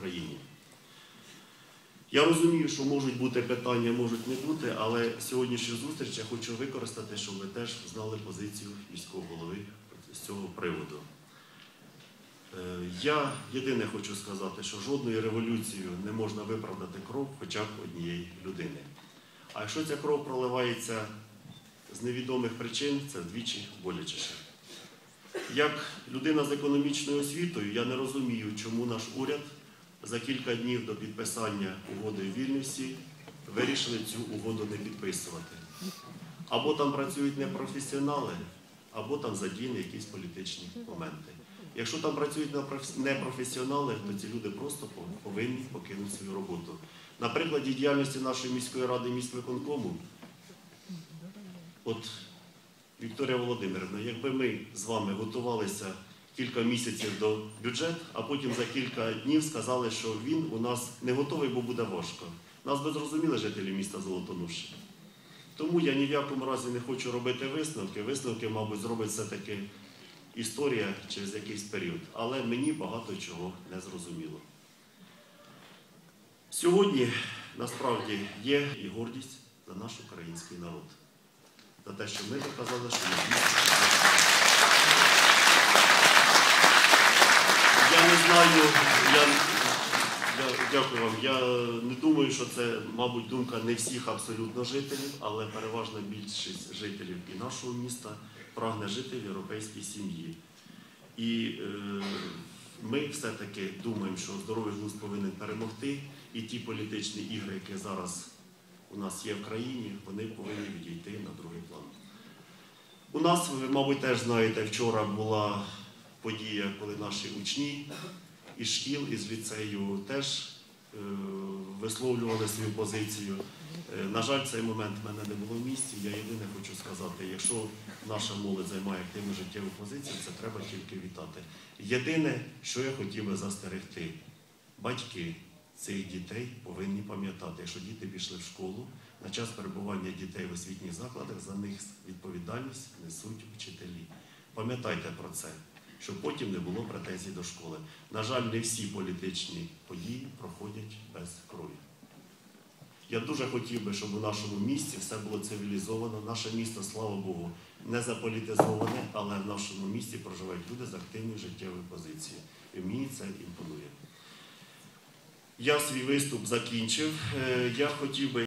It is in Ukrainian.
країні. Я розумію, що можуть бути питання, можуть не бути, але сьогоднішню зустріч я хочу використати, щоб ви теж знали позицію міського голови з цього приводу. Е, Я єдине хочу сказати, що жодною революцією не можна виправдати кров хоча б однієї людини. А якщо ця кров проливається з невідомих причин, це вдвічі болячіше. Як людина з економічною освітою, я не розумію, чому наш уряд за кілька днів до підписання угоди в Вільнюсі вирішили цю угоду не підписувати. Або там працюють непрофесіонали, або там задіяні якісь політичні моменти. Якщо там працюють непроф- непрофесіонали, то ці люди просто повинні покинути свою роботу. На прикладі діяльності нашої міської ради міськвиконкому, от Вікторія Володимирівна, якби ми з вами готувалися кілька місяців до бюджету, а потім за кілька днів сказали, що він у нас не готовий, бо буде важко. Нас би зрозуміли жителі міста Золотонуші. Тому я ні в якому разі не хочу робити висновки. Висновки, мабуть, зробить все-таки історія через якийсь період. Але мені багато чого не зрозуміло. Сьогодні насправді є і гордість за наш український народ. За те, що ми доказали, що ми дійсно. Я не знаю, я, я дякую вам. Я не думаю, що це, мабуть, думка не всіх абсолютно жителів, але переважна більшість жителів і нашого міста прагне жити в європейській сім'ї. І е, ми все-таки думаємо, що здоровий глузд повинен перемогти, і ті політичні ігри, які зараз у нас є в країні, вони повинні відійти на другий план. У нас, ви, мабуть, теж знаєте, вчора була подія, коли наші учні із шкіл, із ліцею теж е, висловлювали свою позицію. Е, на жаль, цей момент в мене не було в місці. Я єдине хочу сказати, якщо наша молодь займає активну життєву позицію, це треба тільки вітати. Єдине, що я хотів би застерегти, батьки цих дітей повинні пам'ятати, якщо діти пішли в школу, на час перебування дітей в освітніх закладах за них відповідальність несуть вчителі. Пам'ятайте про це, щоб потім не було претензій до школи. На жаль, не всі політичні події проходять без крові. Я дуже хотів би, щоб у нашому місті все було цивілізовано. Наше місто, слава Богу, не заполітизоване, але в нашому місті проживають люди з активною життєвою позицією. І мені це імпонує. Я свій виступ закінчив. Е, Я хотів би.